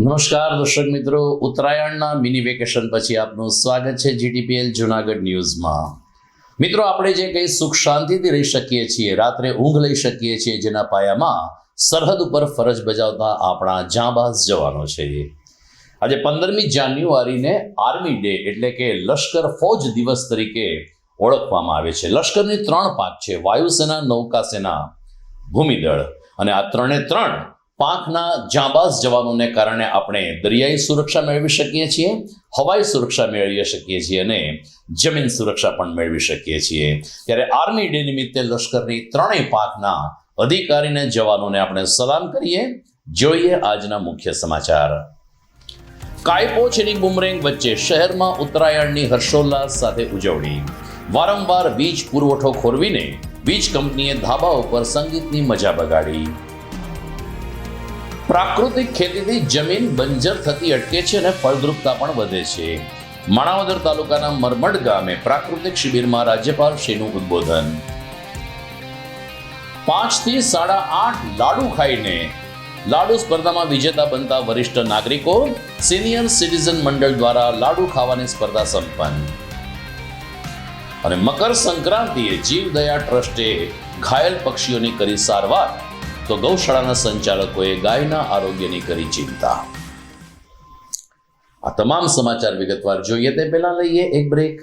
નમસ્કાર, દર્શક મિત્રો. ઉત્તરાયણના મિની વેકેશન પછી આપનું સ્વાગત છે જીટીપીએલ જુનાગઢ ન્યૂઝમાં. મિત્રો, આપણે જે કંઈ સુખ શાંતિથી રહી શકીએ છીએ, રાત્રે ઊંઘ લઈ શકીએ છીએ, જેના પાયામાં સરહદ ઉપર ફરજ બજાવતા આપણા જાંબાઝ જવાનો છે. આજે પંદરમી જાન્યુઆરીને આર્મી ડે એટલે કે લશ્કર ફોજ દિવસ તરીકે ઓળખવામાં આવે છે. લશ્કરની ત્રણ પાંચ છે, વાયુસેના, નૌકાસેના, ભૂમિદળ. અને આ ત્રણે ત્રણ પાંખના જાંબાઝ જવાનોને કારણે આપણે દરિયાઈ સુરક્ષા મેળવી શકીએ છીએ, હવાઈ સુરક્ષા મેળવી શકીએ છીએ અને જમીન સુરક્ષા પણ મેળવી શકીએ છીએ. ત્યારે આર્મી ડે નિમિત્તે લશ્કરની ત્રણેય પાંખના અધિકારીને, જવાનોને આપણે સલામ કરીએ. જોઈએ આજના મુખ્ય સમાચાર. કાયપો છેની બુમરેંગ વચ્ચે શહેરમાં ઉત્તરાયણની હર્ષોલ્લાસ સાથે ઉજવણી. વારંવાર વીજ પુરવઠો ખોરવીને વીજ કંપનીએ ધાબા ઉપર સંગીતની મજા બગાડી. પ્રાકૃતિક ખેતીથી જમીન બંજર થતી અટકે છે અને ફળદ્રુપતા પણ વધે છે. માણાવદર તાલુકાના મરમડ ગામે પ્રાકૃતિક શિબિરમાં રાજ્યપાલ શ્રીનું ઉદ્બોધન? પાંચથી સાડા આઠ લાડુ ખાઈને લાડુ સ્પર્ધામાં વિજેતા બનતા વરિષ્ઠ નાગરિકો, સિનિયર સિટીઝન મંડળ દ્વારા લાડુ ખાવાની સ્પર્ધા સંપન્ન. અને મકર સંક્રાંતિએ જીવદયા ટ્રસ્ટે ઘાયલ પક્ષીઓની કરી સારવાર. તો ગૌશાળાના સંચાલકોએ ગાયના આરોગ્યની કરી ચિંતા. આ તમામ સમાચાર વિગતવાર જોઈએ તે પહેલા લઈએ એક બ્રેક.